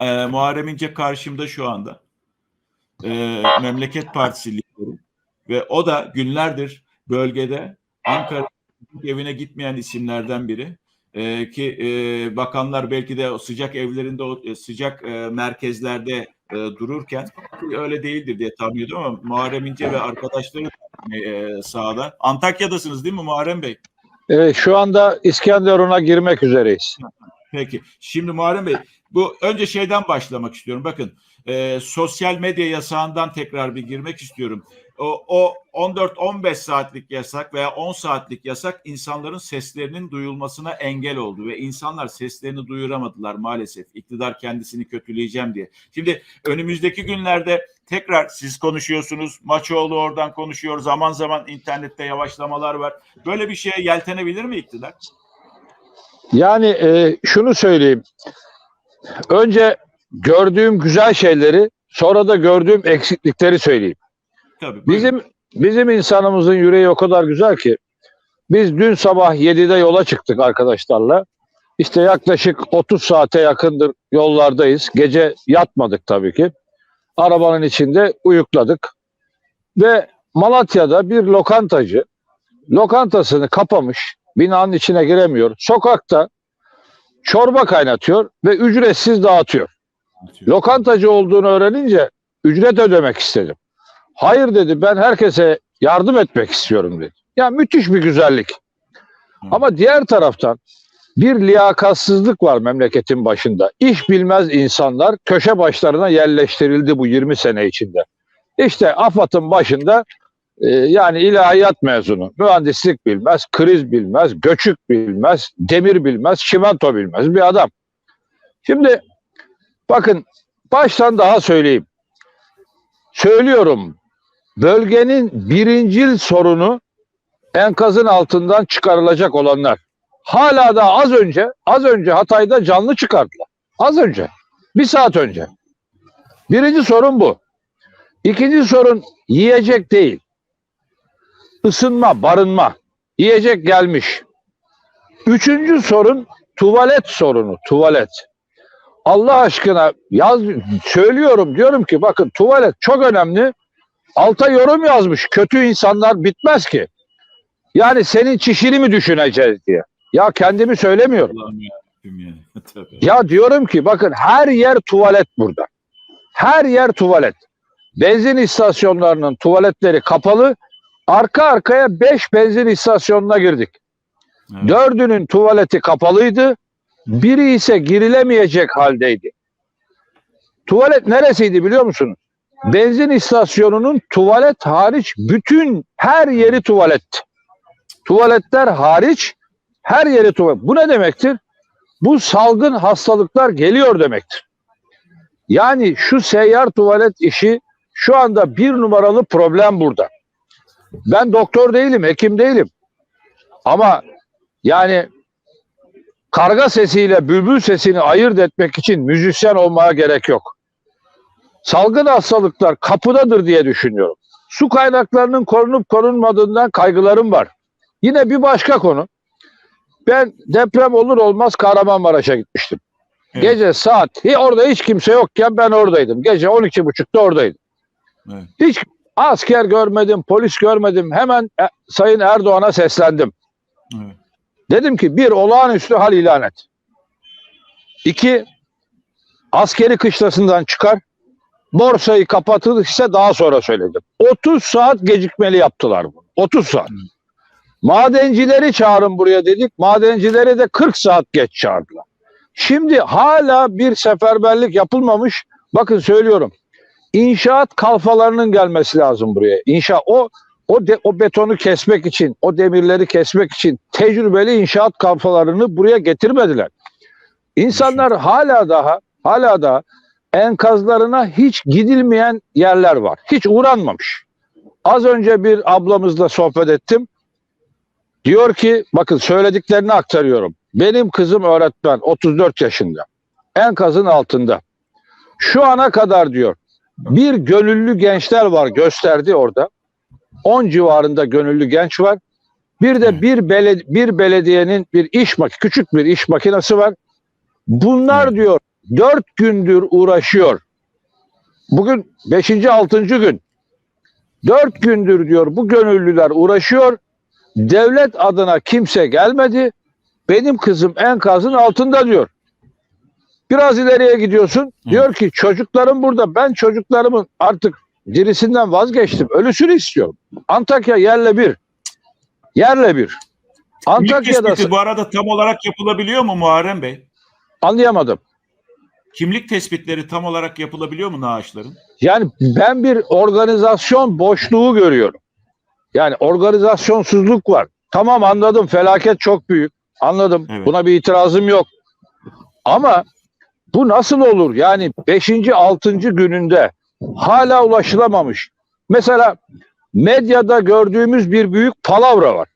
e, Muharrem İnce karşımda şu anda. E, Memleket Partisi lideri. Ve o da günlerdir bölgede Ankara evine gitmeyen isimlerden biri. E, ki e, bakanlar belki de o sıcak evlerinde, o e, sıcak e, merkezlerde e, dururken öyle değildir diye tahmin ediyorum ama Muharrem İnce ve arkadaşları e, sahada. Antakya'dasınız değil mi Muharrem Bey? Evet, şu anda İskenderun'a girmek üzereyiz. Peki. Şimdi Muharrem Bey, bu önce şeyden başlamak istiyorum. Bakın, e, sosyal medya yasağından tekrar bir girmek istiyorum. O, o 14-15 saatlik yasak veya 10 saatlik yasak insanların seslerinin duyulmasına engel oldu ve insanlar seslerini duyuramadılar maalesef. İktidar kendisini kötüleyeceğim diye. Şimdi önümüzdeki günlerde tekrar siz konuşuyorsunuz, Maçoğlu oradan konuşuyor, zaman zaman internette yavaşlamalar var. Böyle bir şeye yeltenebilir mi iktidar? Yani e, şunu söyleyeyim. Önce gördüğüm güzel şeyleri, sonra da gördüğüm eksiklikleri söyleyeyim. Tabii. buyurun. Bizim bizim insanımızın yüreği o kadar güzel ki biz dün sabah 7'de yola çıktık arkadaşlarla. İşte yaklaşık 30 saate yakındır yollardayız. Gece yatmadık tabii ki. Arabanın içinde uyukladık. Ve Malatya'da bir lokantacı lokantasını kapamış. Binanın içine giremiyor. Sokakta çorba kaynatıyor ve ücretsiz dağıtıyor. Lokantacı olduğunu öğrenince ücret ödemek istedim. Hayır dedi ben herkese yardım etmek istiyorum dedi. Ya müthiş bir güzellik. Ama diğer taraftan bir liyakatsızlık var memleketin başında. İş bilmez insanlar köşe başlarına yerleştirildi bu 20 sene içinde. İşte AFAD'ın başında e, yani ilahiyat mezunu, mühendislik bilmez, kriz bilmez, göçük bilmez, demir bilmez, çimento bilmez bir adam. Şimdi bakın baştan daha söyleyeyim. Söylüyorum bölgenin birincil sorunu enkazın altından çıkarılacak olanlar. Hala da az önce, az önce Hatay'da canlı çıkardılar. Az önce. Bir saat önce. Birinci sorun bu. İkinci sorun yiyecek değil. Isınma, barınma. Yiyecek gelmiş. Üçüncü sorun tuvalet sorunu. Tuvalet. Allah aşkına yaz söylüyorum diyorum ki bakın tuvalet çok önemli. Alta yorum yazmış. Kötü insanlar bitmez ki. Yani senin çişini mi düşüneceğiz diye. Ya kendimi söylemiyorum. Ya diyorum ki bakın her yer tuvalet burada. Her yer tuvalet. Benzin istasyonlarının tuvaletleri kapalı. Arka arkaya 5 benzin istasyonuna girdik. Evet. Dördünün tuvaleti kapalıydı. Biri ise girilemeyecek haldeydi. Tuvalet neresiydi biliyor musunuz? Benzin istasyonunun tuvalet hariç bütün her yeri tuvaletti. Tuvaletler hariç her yeri tuvalet. Bu ne demektir? Bu salgın hastalıklar geliyor demektir. Yani şu seyyar tuvalet işi şu anda bir numaralı problem burada. Ben doktor değilim, hekim değilim. Ama yani karga sesiyle bülbül sesini ayırt etmek için müzisyen olmaya gerek yok. Salgın hastalıklar kapıdadır diye düşünüyorum. Su kaynaklarının korunup korunmadığından kaygılarım var. Yine bir başka konu. Ben deprem olur olmaz Kahramanmaraş'a gitmiştim. Evet. Gece saat orada hiç kimse yokken ben oradaydım. Gece 12.30'da oradaydım. Evet. Hiç asker görmedim, polis görmedim. Hemen e, Sayın Erdoğan'a seslendim. Evet. Dedim ki bir olağanüstü hal ilan et. İki askeri kışlasından çıkar. Borsayı kapatılırsa daha sonra söyledim. 30 saat gecikmeli yaptılar bunu. 30 saat. Hı. Madencileri çağırın buraya dedik. Madencileri de 40 saat geç çağırdılar. Şimdi hala bir seferberlik yapılmamış. Bakın söylüyorum. İnşaat kalfalarının gelmesi lazım buraya. İnşa o o de, o betonu kesmek için, o demirleri kesmek için tecrübeli inşaat kalfalarını buraya getirmediler. İnsanlar hala daha hala da enkazlarına hiç gidilmeyen yerler var. Hiç uğranmamış. Az önce bir ablamızla sohbet ettim. Diyor ki bakın söylediklerini aktarıyorum. Benim kızım öğretmen 34 yaşında. Enkazın altında. Şu ana kadar diyor bir gönüllü gençler var gösterdi orada. 10 civarında gönüllü genç var. Bir de bir, beled bir belediyenin bir iş mak küçük bir iş makinesi var. Bunlar diyor dört gündür uğraşıyor. Bugün beşinci, altıncı gün. Dört gündür diyor bu gönüllüler uğraşıyor. Devlet adına kimse gelmedi. Benim kızım enkazın altında diyor. Biraz ileriye gidiyorsun. Hı. Diyor ki çocuklarım burada. Ben çocuklarımın artık dirisinden vazgeçtim. Ölüsünü istiyorum. Antakya yerle bir. Yerle bir. Kimlik Antakya'da tespiti bu arada tam olarak yapılabiliyor mu Muharrem Bey? anlayamadım. Kimlik tespitleri tam olarak yapılabiliyor mu naaşların? Yani ben bir organizasyon boşluğu görüyorum. Yani organizasyonsuzluk var. Tamam anladım felaket çok büyük. Anladım. Evet. Buna bir itirazım yok. Ama bu nasıl olur? Yani 5. 6. gününde hala ulaşılamamış. Mesela medyada gördüğümüz bir büyük palavra var.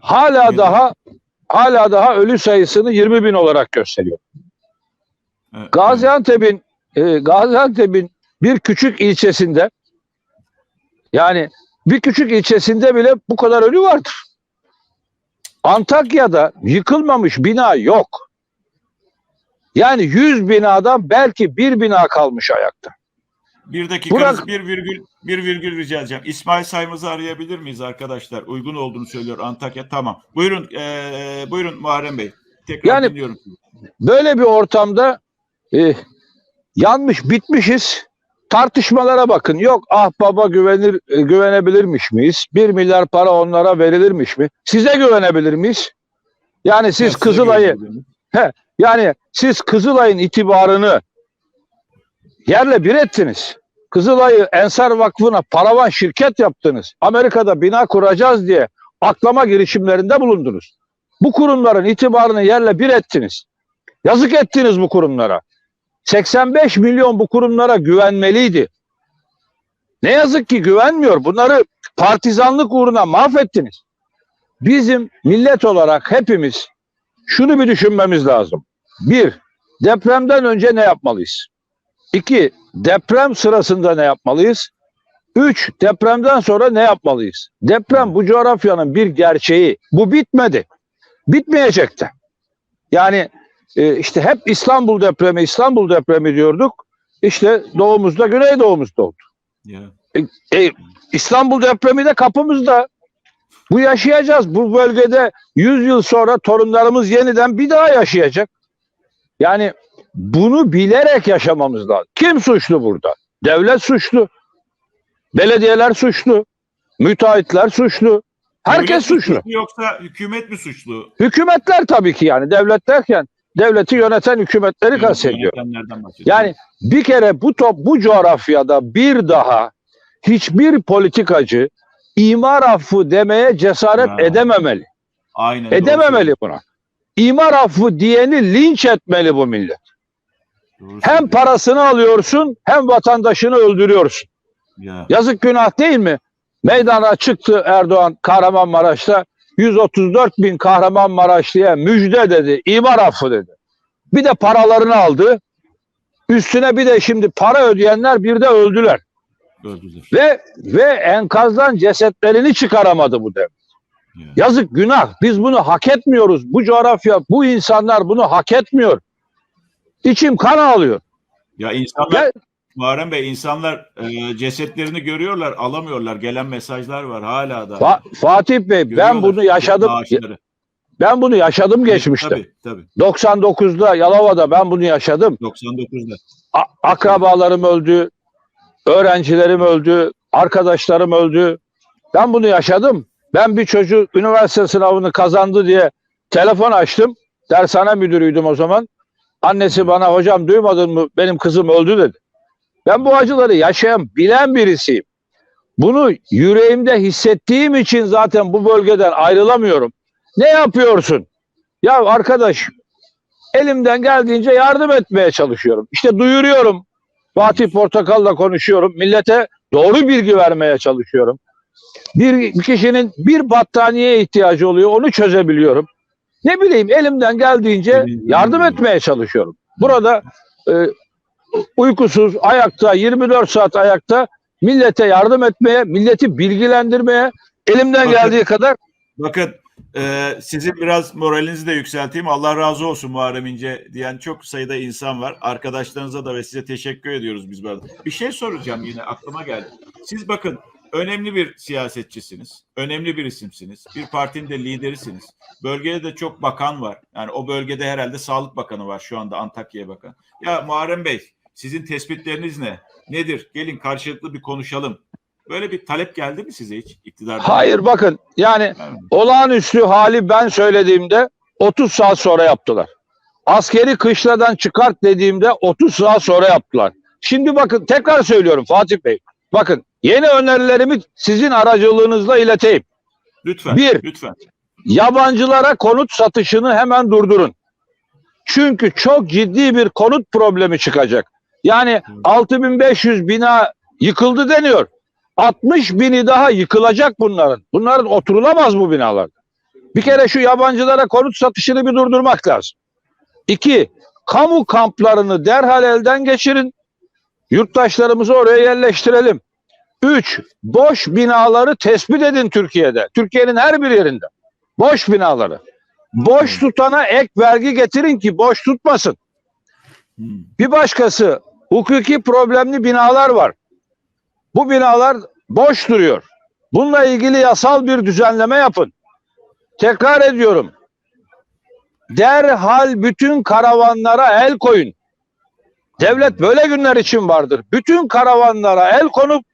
Hala daha hala daha ölü sayısını 20 bin olarak gösteriyor. Evet, Gaziantep'in e, Gaziantep'in bir küçük ilçesinde yani bir küçük ilçesinde bile bu kadar ölü vardır. Antakya'da yıkılmamış bina yok. Yani 100 binadan belki bir bina kalmış ayakta. Bir dakikanız Burak- bir virgül bir virgül rica edeceğim. İsmail Saymaz'ı arayabilir miyiz arkadaşlar? Uygun olduğunu söylüyor Antakya. Tamam. Buyurun eee, buyurun Muharrem Bey. Tekrar Yani- dinliyorum. Böyle bir ortamda e, yanmış bitmişiz. Tartışmalara bakın. Yok ah baba güvenir e, güvenebilirmiş miyiz? Bir milyar para onlara verilirmiş mi? Size güvenebilir miyiz? Yani siz size Kızılay'ı güveniyorum. Yani siz Kızılay'ın itibarını yerle bir ettiniz. Kızılay'ı Ensar Vakfı'na paravan şirket yaptınız. Amerika'da bina kuracağız diye aklama girişimlerinde bulundunuz. Bu kurumların itibarını yerle bir ettiniz. Yazık ettiniz bu kurumlara. 85 milyon bu kurumlara güvenmeliydi. Ne yazık ki güvenmiyor. Bunları partizanlık uğruna mahvettiniz. Bizim millet olarak hepimiz şunu bir düşünmemiz lazım. Bir, depremden önce ne yapmalıyız? İki, deprem sırasında ne yapmalıyız? Üç, depremden sonra ne yapmalıyız? Deprem bu coğrafyanın bir gerçeği. Bu bitmedi. Bitmeyecek de. Yani e, işte hep İstanbul depremi, İstanbul depremi diyorduk. İşte doğumuzda, güneydoğumuzda oldu. Ya. E, İstanbul depremi de kapımızda. Bu yaşayacağız. Bu bölgede 100 yıl sonra torunlarımız yeniden bir daha yaşayacak. Yani bunu bilerek yaşamamız lazım. Kim suçlu burada? Devlet suçlu. Belediyeler suçlu. Müteahhitler suçlu. Herkes Devlet suçlu. Yoksa hükümet mi suçlu? Hükümetler tabii ki yani. Devlet derken devleti yöneten hükümetleri kastediyor. Yani bir kere bu top bu coğrafyada bir daha hiçbir politikacı imar affı demeye cesaret Ha. edememeli. Aynen. doğru Edememeli buna. İmar affı diyeni linç etmeli bu millet. doğru Hem parasını alıyorsun hem vatandaşını öldürüyorsun. Ya. Yazık günah değil mi? Meydana çıktı Erdoğan Kahramanmaraş'ta 134 bin Kahramanmaraşlı'ya müjde dedi. imar affı dedi. Bir de paralarını aldı. Üstüne bir de şimdi para ödeyenler bir de öldüler. Öldüler. Ve ve enkazdan cesetlerini çıkaramadı bu devlet. Ya. Yazık günah. Biz bunu hak etmiyoruz. Bu coğrafya, bu insanlar bunu hak etmiyor. İçim kan ağlıyor. Ya insanlar Ya, Muharrem Bey insanlar e, cesetlerini görüyorlar, alamıyorlar. Gelen mesajlar var hala da. Fa- Fatih Bey ben bunu yaşadım. Ben bunu yaşadım geçmişte. Tabii tabii. 99'da Yalova'da ben bunu yaşadım. 99'da. A- akrabalarım öldü, öğrencilerim öldü, arkadaşlarım öldü. Ben bunu yaşadım. Ben bir çocuk üniversite sınavını kazandı diye telefon açtım. Dershane müdürüydüm o zaman. Annesi bana hocam duymadın mı benim kızım öldü dedi. Ben bu acıları yaşayan, bilen birisiyim. Bunu yüreğimde hissettiğim için zaten bu bölgeden ayrılamıyorum. Ne yapıyorsun? Ya arkadaş elimden geldiğince yardım etmeye çalışıyorum. İşte duyuruyorum. Fatih Portakal'la konuşuyorum. Millete doğru bilgi vermeye çalışıyorum. Bir, kişinin bir battaniyeye ihtiyacı oluyor. Onu çözebiliyorum. Ne bileyim elimden geldiğince yardım etmeye çalışıyorum. Burada e, uykusuz, ayakta, 24 saat ayakta millete yardım etmeye, milleti bilgilendirmeye elimden Bakın. geldiği kadar Bakın Ee, sizin biraz moralinizi de yükselteyim. Allah razı olsun Muharrem İnce diyen çok sayıda insan var. Arkadaşlarınıza da ve size teşekkür ediyoruz biz burada. Bir şey soracağım yine aklıma geldi. Siz bakın önemli bir siyasetçisiniz. Önemli bir isimsiniz. Bir partinin de liderisiniz. Bölgede de çok bakan var. Yani o bölgede herhalde Sağlık Bakanı var şu anda Antakya'ya bakan. Ya Muharrem Bey sizin tespitleriniz ne? Nedir? Gelin karşılıklı bir konuşalım. Böyle bir talep geldi mi size hiç iktidardan? Hayır bakın yani Gelmedi. olağanüstü hali ben söylediğimde 30 saat sonra yaptılar. Askeri kışladan çıkart dediğimde 30 saat sonra yaptılar. Şimdi bakın tekrar söylüyorum Fatih Bey. Bakın yeni önerilerimi sizin aracılığınızla ileteyim. Lütfen. Bir. Lütfen. Yabancılara konut satışını hemen durdurun. Çünkü çok ciddi bir konut problemi çıkacak. Yani 6500 bina yıkıldı deniyor. 60 bini daha yıkılacak bunların. Bunların oturulamaz bu binalar. Bir kere şu yabancılara konut satışını bir durdurmak lazım. İki, kamu kamplarını derhal elden geçirin. Yurttaşlarımızı oraya yerleştirelim. Üç, boş binaları tespit edin Türkiye'de. Türkiye'nin her bir yerinde. Boş binaları. Boş tutana ek vergi getirin ki boş tutmasın. Hmm. Bir başkası hukuki problemli binalar var. Bu binalar boş duruyor. Bununla ilgili yasal bir düzenleme yapın. Tekrar ediyorum. Derhal bütün karavanlara el koyun. Devlet böyle günler için vardır. Bütün karavanlara el konup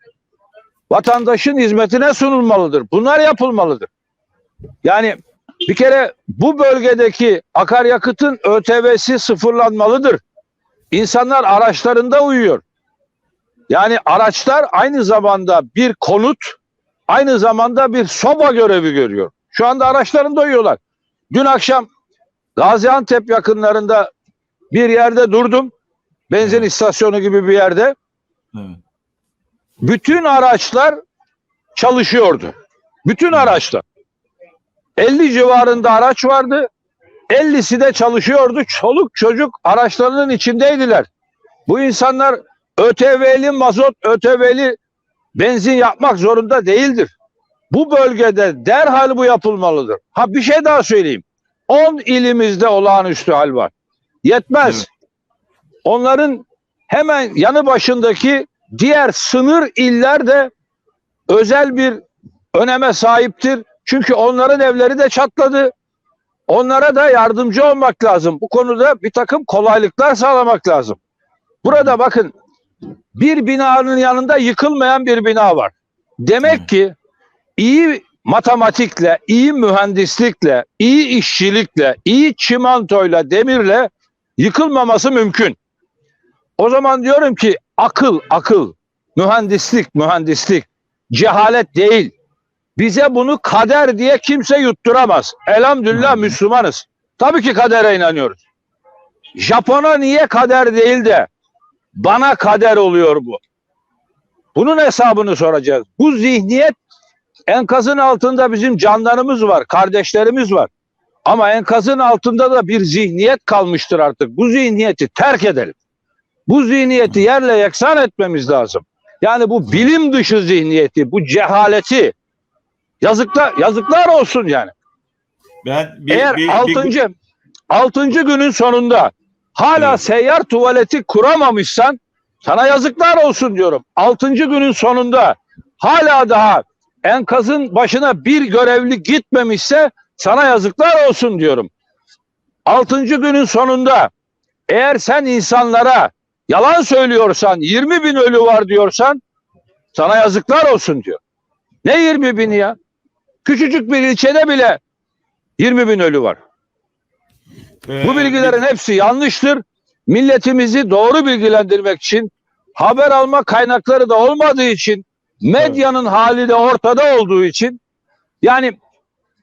vatandaşın hizmetine sunulmalıdır. Bunlar yapılmalıdır. Yani bir kere bu bölgedeki akaryakıtın ÖTV'si sıfırlanmalıdır. İnsanlar araçlarında uyuyor. Yani araçlar aynı zamanda bir konut, aynı zamanda bir soba görevi görüyor. Şu anda araçlarında uyuyorlar. Dün akşam Gaziantep yakınlarında bir yerde durdum. Benzin Evet. istasyonu gibi bir yerde. Evet. Bütün araçlar çalışıyordu. Bütün araçlar. 50 civarında araç vardı. 50'si de çalışıyordu. Çoluk çocuk araçlarının içindeydiler. Bu insanlar ÖTV'li mazot, ÖTV'li benzin yapmak zorunda değildir. Bu bölgede derhal bu yapılmalıdır. Ha bir şey daha söyleyeyim. 10 ilimizde olağanüstü hal var. Yetmez. Evet. Onların hemen yanı başındaki diğer sınır iller de özel bir öneme sahiptir. Çünkü onların evleri de çatladı. Onlara da yardımcı olmak lazım. Bu konuda bir takım kolaylıklar sağlamak lazım. Burada bakın bir binanın yanında yıkılmayan bir bina var. Demek ki iyi matematikle, iyi mühendislikle, iyi işçilikle, iyi çimentoyla, demirle yıkılmaması mümkün. O zaman diyorum ki akıl, akıl, mühendislik, mühendislik, cehalet değil. Bize bunu kader diye kimse yutturamaz. Elhamdülillah. Müslümanız. Tabii ki kadere inanıyoruz. Japon'a niye kader değil de bana kader oluyor bu? Bunun hesabını soracağız. Bu zihniyet enkazın altında bizim canlarımız var, kardeşlerimiz var. Ama enkazın altında da bir zihniyet kalmıştır artık. Bu zihniyeti terk edelim. Bu zihniyeti yerle yeksan etmemiz lazım. Yani bu bilim dışı zihniyeti, bu cehaleti yazıklar yazıklar olsun yani. Ben bir, Eğer bir, bir- altıncı altıncı günün sonunda hala Evet. seyyar tuvaleti kuramamışsan sana yazıklar olsun diyorum. Altıncı günün sonunda hala daha enkazın başına bir görevli gitmemişse sana yazıklar olsun diyorum. Altıncı günün sonunda eğer sen insanlara yalan söylüyorsan 20 bin ölü var diyorsan sana yazıklar olsun diyor. Ne 20 bini ya? Küçücük bir ilçede bile 20 bin ölü var. Bu bilgilerin hepsi yanlıştır. Milletimizi doğru bilgilendirmek için haber alma kaynakları da olmadığı için medyanın hali de ortada olduğu için yani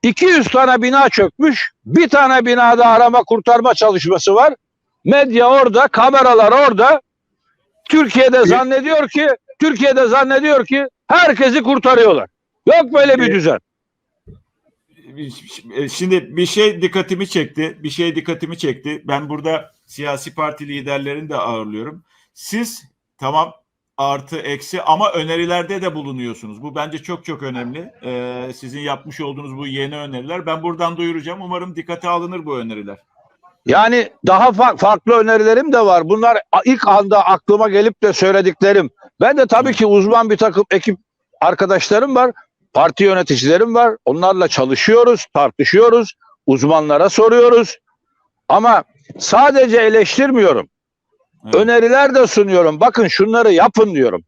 200 tane bina çökmüş. Bir tane binada arama kurtarma çalışması var. Medya orada, kameralar orada. Türkiye'de zannediyor ki Türkiye'de zannediyor ki herkesi kurtarıyorlar. Yok böyle bir düzen. E, Şimdi bir şey dikkatimi çekti. Bir şey dikkatimi çekti. Ben burada siyasi parti liderlerini de ağırlıyorum. Siz tamam artı eksi ama önerilerde de bulunuyorsunuz. Bu bence çok çok önemli. Ee, sizin yapmış olduğunuz bu yeni öneriler. Ben buradan duyuracağım. Umarım dikkate alınır bu öneriler. Yani daha fa- farklı önerilerim de var. Bunlar ilk anda aklıma gelip de söylediklerim. Ben de tabii ki uzman bir takım ekip arkadaşlarım var. Parti yöneticilerim var. Onlarla çalışıyoruz, tartışıyoruz. Uzmanlara soruyoruz. Ama sadece eleştirmiyorum. Evet. Öneriler de sunuyorum. Bakın şunları yapın diyorum.